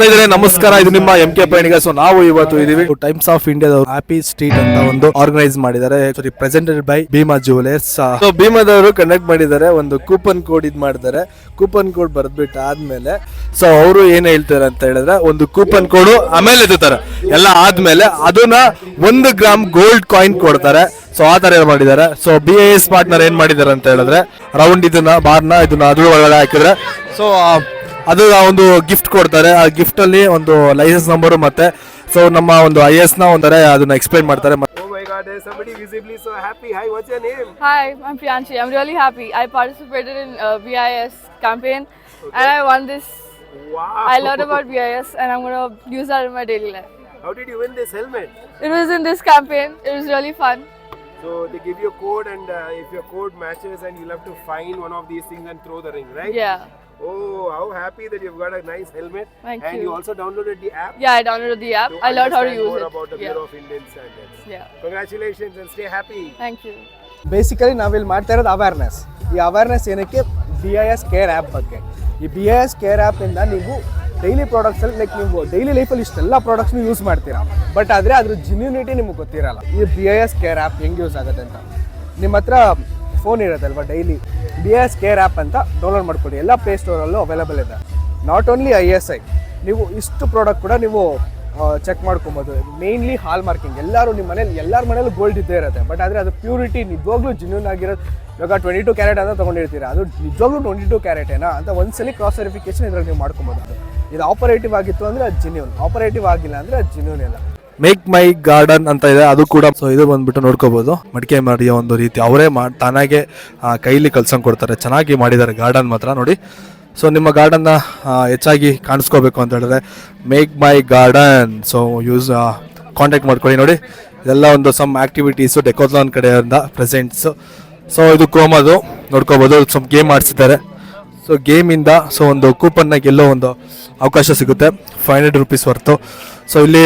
ಸ್ನೇಹಿತರೆ ನಮಸ್ಕಾರ. ಇದು ನಿಮ್ಮ ಎಂ ಕೆ ಪಯಣಿಗ ಸೊ ನಾವು ಇವತ್ತು ಇದೀವಿ. ಟೈಮ್ಸ್ ಆಫ್ ಇಂಡಿಯಾದ ಹ್ಯಾಪಿ ಸ್ಟ್ರೀಟ್ ಅಂತ ಒಂದು ಆರ್ಗನೈಸ್ ಮಾಡಿದ್ದಾರೆ. ಸಾರಿ presented by Bhima jewellers so ಭೀಮಾದವರು conduct ಮಾಡಿದ್ದಾರೆ. ಒಂದು ಕೂಪನ್ ಕೋಡ್ ಇದು ಮಾಡಿದ್ದಾರೆ. ಕೂಪನ್ ಕೋಡ್ ಬರೆದ್ಬಿಟ್ಟು ಆದ್ಮೇಲೆ ಸೊ ಅವರು ಏನ್ ಹೇಳ್ತಾರೆ ಅಂತ ಹೇಳಿದ್ರೆ ಒಂದು ಕೂಪನ್ ಕೋಡ್ ಆಮೇಲೆ ಎತ್ತುತ್ತಾರೆ. ಎಲ್ಲ ಆದ್ಮೇಲೆ ಅದನ್ನ ಒಂದು ಗ್ರಾಮ್ ಗೋಲ್ಡ್ ಕಾಯಿನ್ ಕೊಡ್ತಾರೆ. ಸೊ ಆ ತರ ಮಾಡಿದ್ದಾರೆ. So B I S partner ಏನ್ ಮಾಡಿದ್ದಾರೆ ಅಂತ ಹೇಳಿದ್ರೆ ರೌಂಡ್ ಇದನ್ನ ಬಾರ್ನ ಇದನ್ನ ಅದ್ರ ಒಳಗಡೆ ಹಾಕಿದ್ರೆ ಸೊ ಅದು ಒಂದು ಗಿಫ್ಟ್ ಕೊಡ್ತಾರೆ ಆ ಗಿಫ್ಟ್ ಅಲ್ಲಿ ಒಂದು ಲೈಸೆನ್ಸ್ ನಂಬರ್ ಮತ್ತೆ ಸೊ ನಮ್ಮ ಒಂದು ಐ ಎಸ್ನ ಒಂದರೆ ಅದನ್ನ ಎಕ್ಸ್ಪ್ಲೈನ್ ಮಾಡ್ತಾರೆ Oh god, there's somebody visibly so happy. Hi, what's your name? Hi, I'm Priyanshi. I'm really happy. I participated in uh, BIS campaign and I won this. Wow. I learned about BIS and I'm going to use that in my daily life. How did you win this helmet? It was in this campaign. It was really fun. So they give you a code, and uh, if your code matches, and you'll have to find one of these things and throw the ring, right? Yeah. Oh, how happy that you've got a nice helmet. Thank and you. you also downloaded the app. Yeah, I downloaded the app. I learned how to use more it. about the Yeah. Bureau of Indian Standards. Yeah. Congratulations and stay happy. Thank you. Basically ನಾವಿಲ್ಲಿ ಮಾಡ್ತಾ ಇರೋದು awareness ಈ awareness ಏನಕ್ಕೆ B I S care app ಬಗ್ಗೆ ಈ B I S care ಆ್ಯಪಿಂದ ನೀವು daily ಪ್ರಾಡಕ್ಟ್ಸಲ್ಲಿ ಲೈಕ್ ನೀವು ಡೈಲಿ ಲೈಫಲ್ಲಿ ಇಷ್ಟೆಲ್ಲ ಪ್ರಾಡಕ್ಟ್ಸ್ನು ಯೂಸ್ ಮಾಡ್ತೀರಾ ಬಟ್ ಆದರೆ ಅದ್ರ ಜಿನ್ಯೂನಿಟಿ ನಿಮಗೆ ಗೊತ್ತಿರಲ್ಲ ಈ B I S care app ಹೆಂಗೆ ಯೂಸ್ ಆಗುತ್ತೆ ಅಂತ ನಿಮ್ಮ ಹತ್ರ ಫೋನ್ ಇರುತ್ತಲ್ವ daily B S care app ಅಂತ ಡೌನ್ಲೋಡ್ ಮಾಡ್ಕೊಳ್ಳಿ. ಎಲ್ಲ ಪ್ಲೇ ಸ್ಟೋರಲ್ಲೂ ಅವೈಲಬಲ್ ಇದೆ. Not only I S I ನೀವು ಇಷ್ಟು ಪ್ರಾಡಕ್ಟ್ ಕೂಡ ನೀವು ಚೆಕ್ ಮಾಡ್ಕೊಬೋದು. ಮೇನ್ಲಿ ಹಾಲ್ ಮಾರ್ಕಿಂಗ್ ಎಲ್ಲರೂ ನಿಮ್ಮ ಮನೇಲಿ, ಎಲ್ಲರ ಮನೇಲಿ ಗೋಲ್ಡ್ ಇದ್ದೇ ಇರುತ್ತೆ. ಬಟ್ ಆದರೆ ಅದು ಪ್ಯೂರಿಟಿ ನಿಜವಾಗ್ಲೂ ಜಿನ್ಯೂನ್ ಆಗಿರೋದು ಇವಾಗ ಟ್ವೆಂಟಿ ಟು ಕ್ಯಾರೆಟ್ ಅಂತ ತೊಗೊಂಡಿರ್ತೀರಾ? ಅದು ನಿಜವಾಗ್ಲೂ ಟ್ವೆಂಟಿ ಟು ಕ್ಯಾರೆಟೇನಾ ಅಂತ ಒಂದ್ಸಲಿ ಕ್ರಾಸ್ ವೆರಿಫಿಕೇಶನ್ ಇದ್ರಲ್ಲಿ ನೀವು ಮಾಡ್ಕೊಬೋದು. ಇದು ಆಪರೇಟಿವ್ ಆಗಿತ್ತು ಅಂದರೆ ಅದು ಜಿನ್ಯೂನ್ ಆಪರೇಟಿವ್ ಆಗಿಲ್ಲ ಅಂದರೆ ಅದು ಜಿನ್ಯೂನ್ ಇಲ್ಲ. ಮೇಕ್ ಮೈ ಗಾರ್ಡನ್ ಅಂತ ಇದೆ, ಅದು ಕೂಡ ಸೊ ಇದು ಬಂದ್ಬಿಟ್ಟು ನೋಡ್ಕೋಬಹುದು ಮಡಿಕೆ ಮಾಡಿಯ ಒಂದು ರೀತಿ. ಅವರೇ ತಾನಾಗೆ ಕೈಲಿ ಕಲ್ಸಂಗ್ ಕೊಡ್ತಾರೆ. ಚೆನ್ನಾಗಿ ಮಾಡಿದ್ದಾರೆ ಗಾರ್ಡನ್ ಮಾತ್ರ ನೋಡಿ. ಸೊ ನಿಮ್ಮ ಗಾರ್ಡನ್ನ ಹೆಚ್ಚಾಗಿ ಕಾಣಿಸ್ಕೋಬೇಕು ಅಂತ ಹೇಳಿದ್ರೆ make my garden so use contact ಮಾಡ್ಕೊಳ್ಳಿ ನೋಡಿ. ಇದೆಲ್ಲ ಒಂದು ಸಮ್ ಆಕ್ಟಿವಿಟೀಸು ಡೆಕೋತ್ಲಾನ್ ಕಡೆಯಿಂದ ಪ್ರೆಸೆಂಟ್ಸು ಸೊ ಇದು ಕ್ರೋಮದು ನೋಡ್ಕೋಬೋದು. ಸ್ವಲ್ಪ ಗೇಮ್ ಆಡಿಸಿದ್ದಾರೆ. ಸೊ ಗೇಮಿಂದ ಸೊ ಒಂದು ಕೂಪನ್ನ ಗೆಲ್ಲೋ ಒಂದು ಅವಕಾಶ ಸಿಗುತ್ತೆ. Five hundred rupees worth so ಇಲ್ಲಿ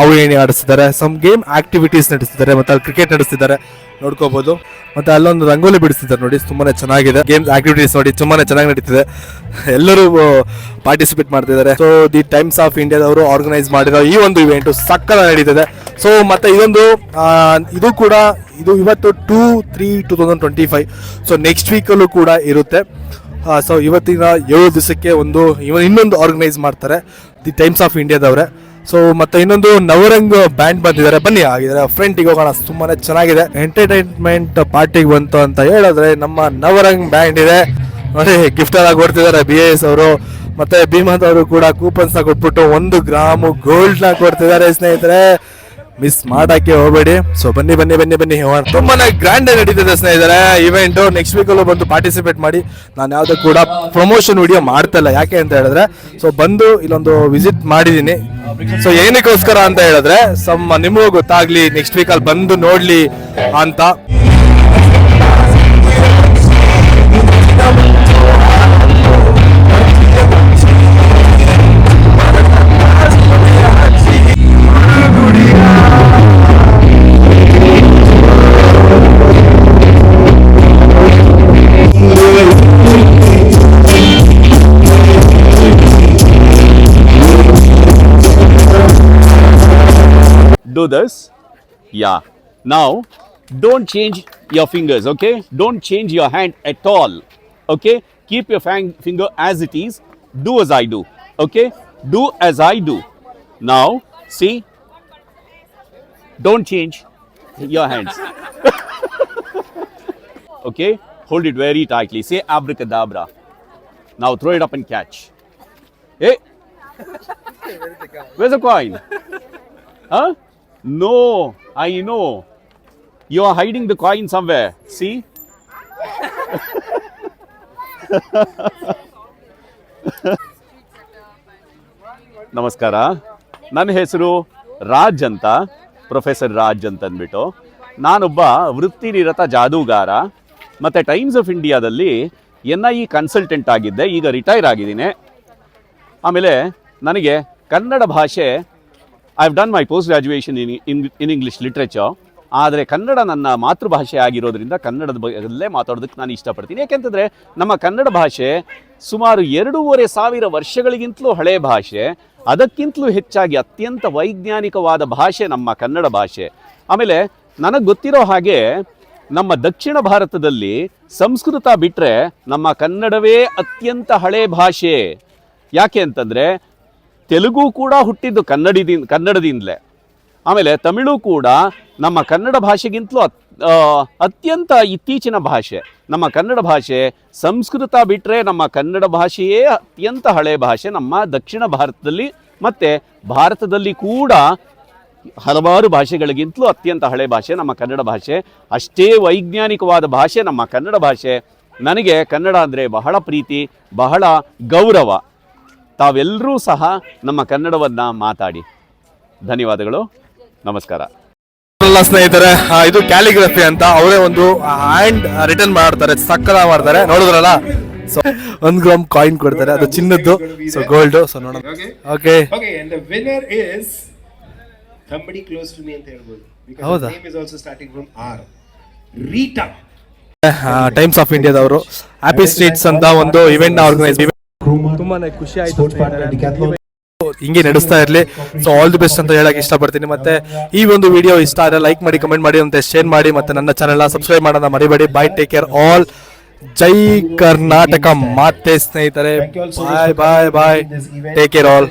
ಅವು ಏಣಿ ಆಡಿಸ್ತಿದ್ದಾರೆ. ಸಮ್ ಗೇಮ್ ಆಕ್ಟಿವಿಟೀಸ್ ನಡೆಸ್ತಿದ್ದಾರೆ. ಮತ್ತೆ ಅಲ್ಲಿ ಕ್ರಿಕೆಟ್ ನಡೆಸ್ತಿದ್ದಾರೆ. ನೋಡ್ಕೋಬಹುದು ಮತ್ತೆ ಅಲ್ಲೊಂದು ರಂಗೋಲಿ ಬಿಡಿಸ್ತಿದ್ದಾರೆ ನೋಡಿ. ತುಂಬಾನೇ ಚೆನ್ನಾಗಿದೆ. ಗೇಮ್ಸ್ ಆಕ್ಟಿವಿಟೀಸ್ ನೋಡಿ, ತುಂಬಾನೇ ಚೆನ್ನಾಗಿ ನಡೀತಿದೆ. ಎಲ್ಲರೂ ಪಾರ್ಟಿಸಿಪೇಟ್ ಮಾಡ್ತಿದ್ದಾರೆ. ಸೊ ದಿ ಟೈಮ್ಸ್ ಆಫ್ ಇಂಡಿಯಾದವರು ಆರ್ಗನೈಸ್ ಮಾಡಿರೋ ಈ ಒಂದು ಇವೆಂಟು ಸಕ್ಕಲ ನಡೀತಿದೆ. ಸೊ ಮತ್ತೆ ಇದೊಂದು ಇದು ಕೂಡ, ಇದು ಇವತ್ತು two three two thousand twenty five so next ವೀಕಲ್ಲೂ ಕೂಡ ಇರುತ್ತೆ. ಸೊ ಇವತ್ತಿನ ಏಳು ದಿವಸಕ್ಕೆ ಒಂದು ಇವ ಇನ್ನೊಂದು ಆರ್ಗನೈಸ್ ಮಾಡ್ತಾರೆ ದಿ ಟೈಮ್ಸ್ ಆಫ್ ಇಂಡಿಯಾದವ್ರೆ ಸೊ ಮತ್ತೆ ಇನ್ನೊಂದು ನವರಂಗ್ ಬ್ಯಾಂಡ್ ಬಂದಿದ್ದಾರೆ. ಬನ್ನಿ ಆಗಿದ್ದಾರೆ ಫ್ರೆಂಟಿಗೆ ಹೋಗೋಣ. ತುಂಬಾನೇ ಚೆನ್ನಾಗಿದೆ. ಎಂಟರ್ಟೈನ್ಮೆಂಟ್ ಪಾರ್ಟಿಗೆ ಬಂತು ಅಂತ ಹೇಳಿದ್ರೆ ನಮ್ಮ ನವರಂಗ್ ಬ್ಯಾಂಡ್ ಇದೆ. ನೋಡಿ ಗಿಫ್ಟ್ ಎಲ್ಲ ಕೊಡ್ತಿದ್ದಾರೆ ಬಿ ಎಸ್ ಅವರು. ಮತ್ತೆ ಭೀಮದವರು ಕೂಡ ಕೂಪನ್ಸ್ನ ಕೊಟ್ಬಿಟ್ಟು ಒಂದು ಗ್ರಾಮು ಗೋಲ್ಡ್ನ ಕೊಡ್ತಿದ್ದಾರೆ, ಸ್ನೇಹಿತರೆ. ಮಿಸ್ ಮಾಡಕ್ಕೆ ಹೋಗಬೇಡಿ. ಸೊ ಬನ್ನಿ ಬನ್ನಿ ಬನ್ನಿ ಬನ್ನಿ. ತುಂಬಾ ಗ್ರ್ಯಾಂಡ್ ನಡೀತಿದೆ ಸ್ನೇಹಿತರೆ. ಇವೆಂಟ್ ನೆಕ್ಸ್ಟ್ ವೀಕ್ ಬಂದು ಪಾರ್ಟಿಸಿಪೇಟ್ ಮಾಡಿ. ನಾನು ಯಾವ್ದು ಕೂಡ ಪ್ರಮೋಷನ್ ವಿಡಿಯೋ ಮಾಡ್ತಾ ಇಲ್ಲ. ಯಾಕೆ ಅಂತ ಹೇಳಿದ್ರೆ ಸೊ ಬಂದು ಇಲ್ಲೊಂದು ವಿಸಿಟ್ ಮಾಡಿದ್ದೀನಿ ಸೊ ಏನಕ್ಕೋಸ್ಕರ ಅಂತ ಹೇಳಿದ್ರೆ, ಸಮ್ ನಿಮಗೂ ಗೊತ್ತಾಗ್ಲಿ ನೆಕ್ಸ್ಟ್ ವೀಕ್ ಅಲ್ಲಿ ಬಂದು ನೋಡ್ಲಿ ಅಂತ. Do this. Yeah. Now, don't change your fingers, okay? Don't change your hand at all, okay? Keep your fang- finger as it is. Do as I do, okay? Do as I do. Now, see? Don't change your hands. okay? Hold it very tightly. Say abracadabra. Now, throw it up and catch. Hey! Where's the coin? Huh? No, I know. You are hiding the coin somewhere. See? ನಮಸ್ಕಾರ ನನ್ನ ಹೆಸರು ರಾಜ್ ಅಂತ professor Raj ಅಂತ ಅಂದ್ಬಿಟ್ಟು ನಾನೊಬ್ಬ ವೃತ್ತಿನಿರತ ಜಾದೂಗಾರ ಮತ್ತು ಟೈಮ್ಸ್ ಆಫ್ ಇಂಡಿಯಾದಲ್ಲಿ ಎನ್ ಐ ಇ ಕನ್ಸಲ್ಟೆಂಟ್ ಆಗಿದ್ದೆ ಈಗ ರಿಟೈರ್ ಆಗಿದ್ದೀನಿ ಆಮೇಲೆ ನನಗೆ ಕನ್ನಡ ಭಾಷೆ I have done my post graduation in in English literature ಆದರೆ ಕನ್ನಡ ನನ್ನ ಮಾತೃಭಾಷೆ ಆಗಿರೋದ್ರಿಂದ ಕನ್ನಡದ ಬಗ್ಗೆ ಮಾತಾಡೋದಕ್ಕೆ ನಾನು ಇಷ್ಟಪಡ್ತೀನಿ. ಯಾಕೆಂತಂದರೆ ನಮ್ಮ ಕನ್ನಡ ಭಾಷೆ ಸುಮಾರು ಎರಡೂವರೆ ಸಾವಿರ ವರ್ಷಗಳಿಗಿಂತಲೂ ಹಳೆಯ ಭಾಷೆ. ಅದಕ್ಕಿಂತಲೂ ಹೆಚ್ಚಾಗಿ ಅತ್ಯಂತ ವೈಜ್ಞಾನಿಕವಾದ ಭಾಷೆ ನಮ್ಮ ಕನ್ನಡ ಭಾಷೆ. ಆಮೇಲೆ ನನಗೆ ಗೊತ್ತಿರೋ ಹಾಗೆ ನಮ್ಮ ದಕ್ಷಿಣ ಭಾರತದಲ್ಲಿ ಸಂಸ್ಕೃತ ಬಿಟ್ಟರೆ ನಮ್ಮ ಕನ್ನಡವೇ ಅತ್ಯಂತ ಹಳೆ ಭಾಷೆ. ಯಾಕೆ ಅಂತಂದರೆ ತೆಲುಗು ಕೂಡ ಹುಟ್ಟಿದ್ದು ಕನ್ನಡದಿಂದ ಕನ್ನಡದಿಂದಲೇ. ಆಮೇಲೆ ತಮಿಳು ಕೂಡ ನಮ್ಮ ಕನ್ನಡ ಭಾಷೆಗಿಂತಲೂ ಅತ್- ಅತ್ಯಂತ ಇತ್ತೀಚಿನ ಭಾಷೆ. ನಮ್ಮ ಕನ್ನಡ ಭಾಷೆ ಸಂಸ್ಕೃತ ಬಿಟ್ಟರೆ ನಮ್ಮ ಕನ್ನಡ ಭಾಷೆಯೇ ಅತ್ಯಂತ ಹಳೆಯ ಭಾಷೆ. ನಮ್ಮ ದಕ್ಷಿಣ ಭಾರತದಲ್ಲಿ ಮತ್ತು ಭಾರತದಲ್ಲಿ ಕೂಡ ಹಲವಾರು ಭಾಷೆಗಳಿಗಿಂತಲೂ ಅತ್ಯಂತ ಹಳೆ ಭಾಷೆ ನಮ್ಮ ಕನ್ನಡ ಭಾಷೆ. ಅಷ್ಟೇ ವೈಜ್ಞಾನಿಕವಾದ ಭಾಷೆ ನಮ್ಮ ಕನ್ನಡ ಭಾಷೆ. ನನಗೆ ಕನ್ನಡ ಅಂದರೆ ಬಹಳ ಪ್ರೀತಿ, ಬಹಳ ಗೌರವ. ತಾವೆಲ್ಲರೂ ಸಹ ನಮ್ಮ ಕನ್ನಡವನ್ನು ಮಾತಾಡಿ. ಧನ್ಯವಾದಗಳು. ನಮಸ್ಕಾರ. ಸ್ನೇಹಿತರೆ ಇದು ಕ್ಯಾಲಿಗ್ರಫಿ ಅಂತ ಅವರೇ ಒಂದು ಹ್ಯಾಂಡ್ ರಿಟರ್ನ್ ಮಾಡ್ತಾರೆ ಸಕ್ಕದ ಮಾಡ್ತಾರೆ. ನೋಡಿದ್ರಲ್ಲ? ಸೊ ಒಂದ್ ಗ್ರಾಮ್ ಕಾಯಿನ್ ಕೊಡ್ತಾರೆ ಅದು ಚಿನ್ನದ್ದು. ಸೊ ಗೋಲ್ಡ್ ಸೊ ನೋಡೋಣ. Okay Okay, and the winner is somebody close to me ಅಂತ ಹೇಳ್ಬೋದು. Because ಹೌದಾ? his name is also starting from R. Rita. Times of ಇಂಡಿಯಾದವರು ಹ್ಯಾಪಿ ಸ್ಟ್ರೀಟ್ಸ್ ಅಂತ ಒಂದು ಇವೆಂಟ್ ಆರ್ಗನೈಸ್ ತುಂಬಾನೇ ಖುಷಿ ಆಯ್ತು ಹಿಂಗೆ ನಡೆಸ್ತಾ ಇರಲಿ. ಸೊ ಆಲ್ ದಿ ಬೆಸ್ಟ್ ಅಂತ ಹೇಳಕ್ ಇಷ್ಟಪಡ್ತೀನಿ. ಮತ್ತೆ ಈ ಒಂದು ವಿಡಿಯೋ ಇಷ್ಟ ಆದರೆ ಲೈಕ್ ಮಾಡಿ ಕಮೆಂಟ್ ಮಾಡಿ ಅಂತ ಶೇರ್ ಮಾಡಿ ಮತ್ತೆ ನನ್ನ ಚಾನೆಲ್ನ ಸಬ್ಸ್ಕ್ರೈಬ್ ಮಾಡೋಣ ಮರಿಬೇಡಿ. ಬಾಯ್ ಟೇಕ್ ಕೇರ್ ಆಲ್ ಜೈ ಕರ್ನಾಟಕ ಮಾತೆ ಸ್ನೇಹಿತರೆ. Bye bye bye. Take care all